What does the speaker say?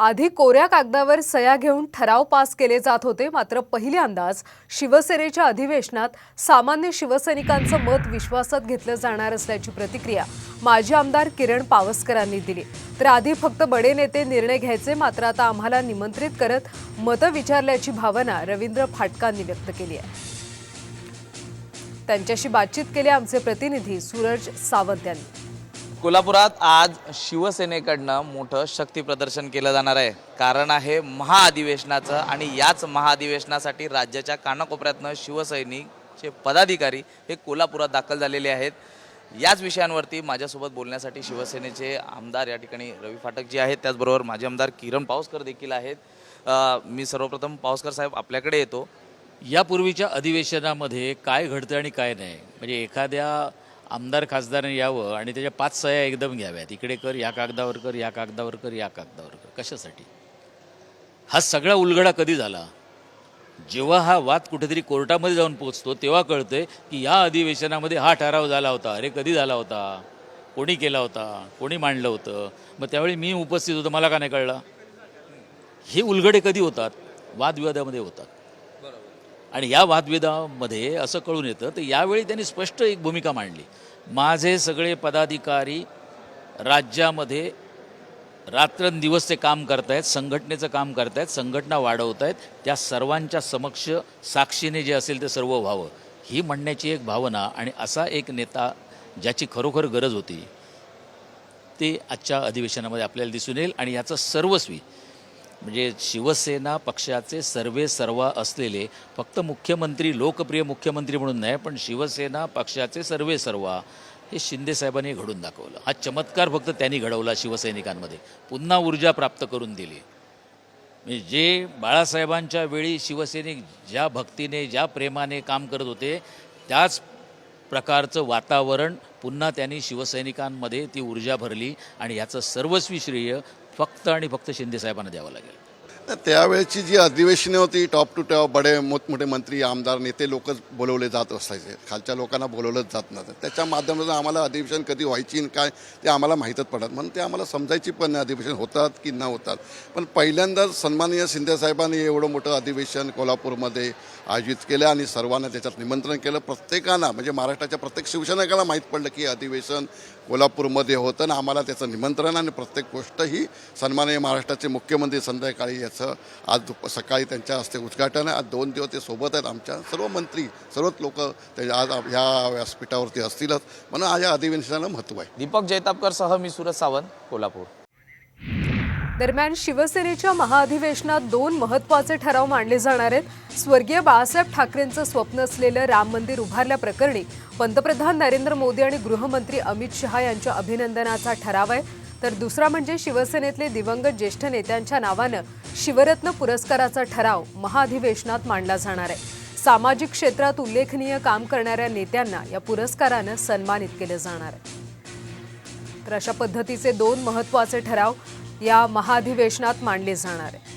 आधी कोऱ्या कागदावर सया घेऊन ठराव पास केले जात होते मात्र पहिल्यांदाच शिवसेनेच्या अधिवेशनात सामान्य शिवसैनिकांचं मत विश्वासात घेतलं जाणार असल्याची प्रतिक्रिया माजी आमदार किरण पावसकरांनी दिली. तर आधी फक्त बडे नेते निर्णय घ्यायचे मात्र आता आम्हाला निमंत्रित करत मतं विचारल्याची भावना रवींद्र फाटकांनी व्यक्त केली आहे. त्यांच्याशी बातचीत केली आमचे प्रतिनिधी सूरज सावंत यांनी. कोल्हापुरात आज शिवसेनेकडनं मोठं शक्ती प्रदर्शन केलं जाणार आहे. कारण आहे महाअधिवेशनाचं आणि याच महाअधिवेशनासाठी राज्याच्या कानाकोपऱ्यातनं शिवसैनिकचे पदाधिकारी हे कोल्हापुरात दाखल झालेले आहेत. याच विषयांवरती माझ्यासोबत बोलण्यासाठी शिवसेनेचे आमदार या ठिकाणी रवी फाटक जे आहेत. त्याचबरोबर माझे आमदार किरण पावसकर देखील आहेत. अ, मी सर्वप्रथम पावसकर साहेब आपल्याकडे येतो. यापूर्वीच्या अधिवेशनामध्ये काय घडतं आणि काय नाही? म्हणजे एखाद्या आमदार खासदाराने यावं आणि त्याच्या पाच सह्या एकदम घ्याव्यात. इकडे कर या कागदावर कर या कागदावर कर या कागदावर कर. कशासाठी? हा सगळा उलगडा कधी झाला? जेव्हा हा वाद कुठेतरी कोर्टामध्ये जाऊन पोचतो तेव्हा कळतंय की या अधिवेशनामध्ये हा ठराव झाला होता. अरे कधी झाला होता? कोणी केला होता? कोणी मांडलं होतं? मग त्यावेळी मी उपस्थित होतो मला का नाही कळलं? हे उलगडे कधी होतात? वादविवादामध्ये होतात. आणि या वादविवादामध्ये असं कळून येतं तर यावेळी त्यांनी स्पष्ट एक भूमिका मांडली. माझे सगळे पदाधिकारी राज्यामध्ये रात्रंदिवस ते काम करतायत संघटनेचं काम करतायत संघटना वाढवत आहेत त्या सर्वांच्या समक्ष साक्षीने जे असेल ते सर्व व्हावं. ही म्हणण्याची एक भावना आणि असा एक नेता ज्याची खरोखर गरज होती ते आजच्या अधिवेशनामध्ये आपल्याला दिसून येईल आणि याचं सर्वस्वी म्हणजे शिवसेना पक्षाचे सर्वे सर्वा असलेले फक्त मुख्यमंत्री लोकप्रिय मुख्यमंत्री म्हणून नाही पण शिवसेना पक्षाचे सर्वे सर्वा हे शिंदेसाहेबांनी घडून दाखवलं. हा चमत्कार फक्त त्यांनी घडवला शिवसैनिकांमध्ये. पुन्हा ऊर्जा प्राप्त करून दिली. म्हणजे जे बाळासाहेबांच्या वेळी शिवसैनिक ज्या भक्तीने ज्या प्रेमाने काम करत होते त्याच प्रकारचं वातावरण पुन्हा त्यांनी शिवसैनिकांमध्ये ती ऊर्जा भरली आणि याचं सर्वस्वी श्रेय फक्त आणि फक्त शिंदेसाहेबांना द्यावं लागेल. त्यावेळेची जी अधिवेशने होती टॉप टू टॉप बडे मोठमोठे मंत्री आमदार नेते लोकच बोलवले जात असायचे. खालच्या लोकांना बोलवलंच जात नव्हतं. त्याच्या माध्यमातून आम्हाला अधिवेशन कधी व्हायची आणि काय ते आम्हाला माहीतच पडत. म्हणून ते आम्हाला समजायची पण अधिवेशन होतात की न होतात. पण पहिल्यांदाच सन्माननीय शिंदेसाहेबांनी एवढं मोठं अधिवेशन कोल्हापूरमध्ये आयोजित केलं आणि सर्वांना त्याच्यात निमंत्रण केलं. प्रत्येकानं म्हणजे महाराष्ट्राच्या प्रत्येक शिवसैनिकाला माहीत पडलं की अधिवेशन कोल्हापूरमध्ये होतं आणि आम्हाला त्याचं निमंत्रण आणि प्रत्येक गोष्ट ही सन्माननीय महाराष्ट्राचे मुख्यमंत्री संध्याकाळी याचं आज दुप सकाळी त्यांच्या हस्ते उद्घाटन आहे. आज दोन दिवस ते सोबत आहेत आमच्या सर्व मंत्री सर्वच लोक त्याच्या आज ह्या व्यासपीठावरती असतीलच. म्हणून आज या अधिवेशनाला महत्त्व आहे. दीपक जैतापकर सह मी सूरज सावंत कोल्हापूर. दरम्यान शिवसेनेच्या महाअधिवेशनात दोन महत्त्वाचे ठराव मांडले जाणार आहेत. स्वर्गीय बाळासाहेब ठाकरेंचं स्वप्न असलेलं राम मंदिर उभारल्याप्रकरणी पंतप्रधान नरेंद्र मोदी आणि गृहमंत्री अमित शहा यांच्या अभिनंदनाचा ठराव आहे. तर दुसरा म्हणजे शिवसेनेतले दिवंगत ज्येष्ठ नेत्यांच्या नावानं शिवरत्न पुरस्काराचा ठराव महाअधिवेशनात मांडला जाणार आहे. सामाजिक क्षेत्रात उल्लेखनीय काम करणाऱ्या नेत्यांना या पुरस्कारानं सन्मानित केलं जाणार आहे. तर अशा पद्धतीचे दोन महत्त्वाचे ठराव या महाअधिवेशनात मांडले जाणार आहे.